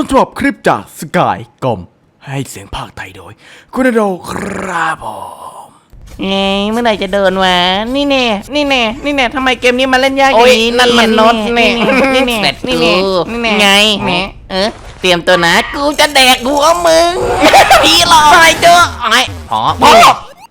ต้นฉบับคลิปจากสกายกอมให้เสียงภาคไทยโดย คุณอโดครับผมเอ้ยเมื่อไหร่จะเดินวะนี่แน่นี่แน่นี่แน่ทำไมเกมนี้มาเล่นยากอโอ้ย่ายงนี้นั่นมันรถนี่นี่แน่เสร็จนี่แน่กูนี่แน่ไงแหมเออเตรียมตัวนะกูจะแดกหัวมึงพี่หลอกไปเจอไอ้พอพอ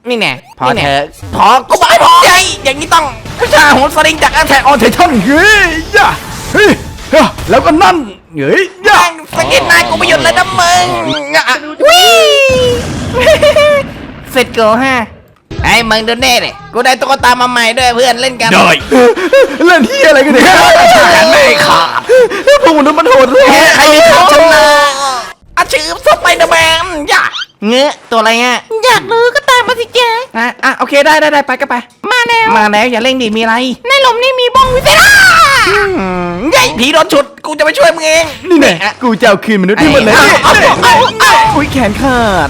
นี่แน่พอนี่เถแน่อะพอกูบอกให้พอใจอย่างนี้ต้องวิชาโหนสลิงจากแอทแทกออนไททันเฮ้ยย่าเฮ้ยย่าแล้วก็นั่นเฮ้ยย่า แม่งสกินนายกูไม่หยุดเลยนะมึงอะวิ่งเสร็จเกิลห้าไอ้มึงดูแน่เลยกูได้ตุ๊กตามาใหม่ด้วยเพื่อนเล่นกันได้เล่นที่อะไรกันเนี่ยไม่ขาดพวกมันมันโหดเลยใครมีข่าวชนะอาชื่อสไปเดอร์แมนย่าเงอะตัวอะไรอะอยากรู้ก็ตามมาสิแกอะอะโอเคได้ได้ได้ไปก็ไป มาแล้ว มาแล้วอย่าเร่งดิมีอะไร ในหลุมนี่มีบ้องวิเศษใหญ่ ผีโดนฉุด กูจะไปช่วยมึงเองนี่แน่กูจะเอาคืนมนุษย์ที่มันเลยเอาเอาเอาเอาอุ้ยแขนขาด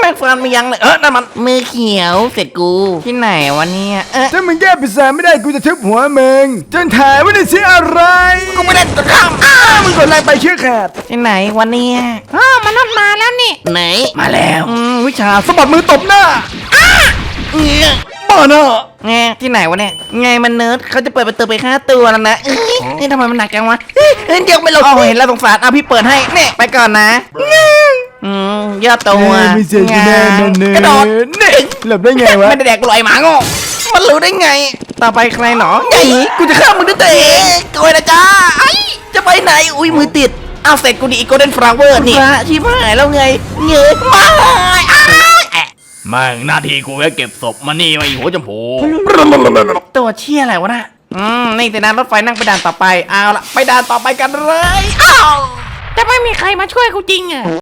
แม็กฟานมียังเลยเออนั่นมันมือเขียวเสร็จกูที่ไหนวะเนี่ยเออถ้ามึงแก้ปีศาจไม่ได้กูจะทุบหัวมึงจนถ่ายไม่ได้เสียอะไรกูไม่เล่นตัวข้ามอ้ามึงกดแรงไปเชื่อขาดที่ไหนวะเนี่ยอ๋อมันนมาแล้วนี่ไหนมาแล้วอืมวิชาสะบัดมือตบหน้า เนี่ยบ้าน่ะไงที่ไหนวะเนี่ย ไงมันเนิร์ดเขาจะเปิดประตูไปฆ่าตัวแล้วนะเอ้ยเอ้ยทำไมมันหนักจังวะเอ้ยเอ้ยเดี๋ยวไม่ลงโอ้เห็นแล้วสงสารเอาพี่เปิดให้เนี่ยไปก่อนนะอืมยอดตัวเอ้ยไม่เสียจะแน่นอนเนกระโดดนี่หลบได้ไงวะ ไม่ได้แดกกลอยหมาโง่มันรู้ได้ไง ต่อไปใครหนอใหญ่กูจะฆ่ามึงด้วยตัวเองกลอยนะจ้าไอ้จะไปไหนอุ้ยมือติดอ้าวเสร็จกูดีอีโกลเด้นฟลาวเวอร์นี่พระชิบหายแล้วไงเงยมาอ้าวแอะ แม่งหน้าที่กูแค่เก็บศพมานี่มาอีหัวจมพูตัวเชี่ยอะไรวะน่ะอืมนี่แต่นานรถไฟนั่งไปด่านต่อไปเอาละไปด่านต่อไปกันเลยอ้าวแต่ไม่มีใครมาช่วยกูจริงอะ